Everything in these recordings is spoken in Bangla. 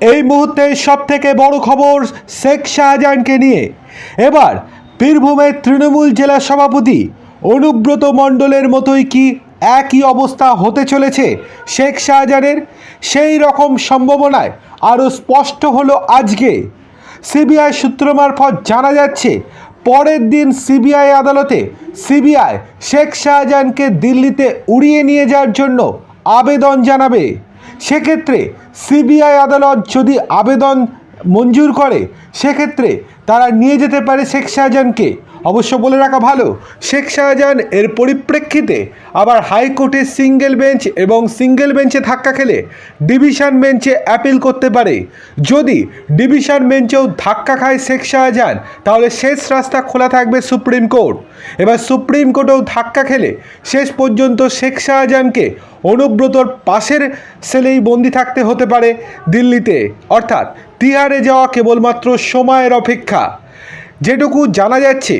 এই মুহূর্তে সব থেকে বড় খবর শেখ শাহজাহানকে নিয়ে। এবার বীরভূমের তৃণমূল জেলা সভাপতি অনুব্রত মণ্ডলের মতোই কি একই অবস্থা হতে চলেছে শেখ শাহজাহানের? সেই রকম সম্ভাবনায় আরও স্পষ্ট হলো আজকে। সিবিআই সূত্র মারফত জানা যাচ্ছে, পরের দিন সিবিআই আদালতে সিবিআই শেখ শাহজাহানকে দিল্লিতে উড়িয়ে নিয়ে যাওয়ার জন্য আবেদন জানাবে। সেক্ষেত্রে সিবিআই আদালত যদি আবেদন মঞ্জুর করে সেক্ষেত্রে তারা নিয়ে যেতে পারে শেখ শাহজাহানকে। অবশ্য বলে রাখা ভালো, শেখ শাহজাহান এর পরিপ্রেক্ষিতে আবার হাইকোর্টের সিঙ্গেল বেঞ্চ এবং সিঙ্গেল বেঞ্চে ধাক্কা খেলে ডিভিশন বেঞ্চে অ্যাপিল করতে পারে। যদি ডিভিশন বেঞ্চেও ধাক্কা খায় শেখ শাহজাহান, তাহলে শেষ রাস্তা খোলা থাকবে সুপ্রিম কোর্ট। এবার সুপ্রিম কোর্টেও ধাক্কা খেলে শেষ পর্যন্ত শেখ শাহজাহানকে অনুব্রতর পাশের সেলেই বন্দি থাকতে হতে পারে দিল্লিতে। অর্থাৎ তিহারে যাওয়া কেবলমাত্র সময়ের অপেক্ষা। যেটুকু জানা যাচ্ছে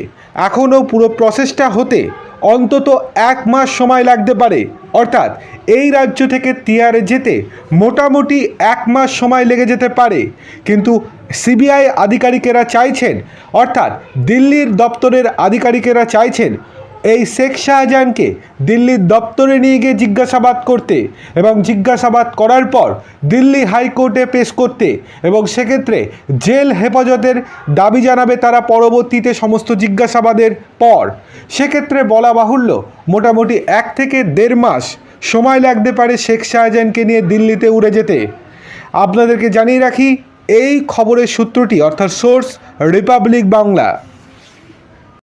এখনও পুরো প্রসেসটা হতে অন্তত এক মাস সময় লাগতে পারে। অর্থাৎ এই রাজ্য থেকে তিহারে যেতে মোটামুটি এক মাস সময় লেগে যেতে পারে। কিন্তু সিবিআই আধিকারিকেরা চাইছেন, অর্থাৎ দিল্লির দপ্তরের আধিকারিকেরা চাইছেন এই শেখ শাহজাহানকে দিল্লির দপ্তরে নিয়ে গিয়ে জিজ্ঞাসাবাদ করতে এবং জিজ্ঞাসাবাদ করার পর দিল্লি হাইকোর্টে পেশ করতে এবং সেক্ষেত্রে জেল হেফাজতের দাবি জানাবে তারা পরবর্তীতে সমস্ত জিজ্ঞাসাবাদের পর। সেক্ষেত্রে বলা বাহুল্য, মোটামুটি এক থেকে দেড় মাস সময় লাগতে পারে শেখ শাহজাহানকে নিয়ে দিল্লিতে উড়ে যেতে। আপনাদেরকে জানিয়ে রাখি, এই খবরের সূত্রটি অর্থাৎ সোর্স রিপাবলিক বাংলা।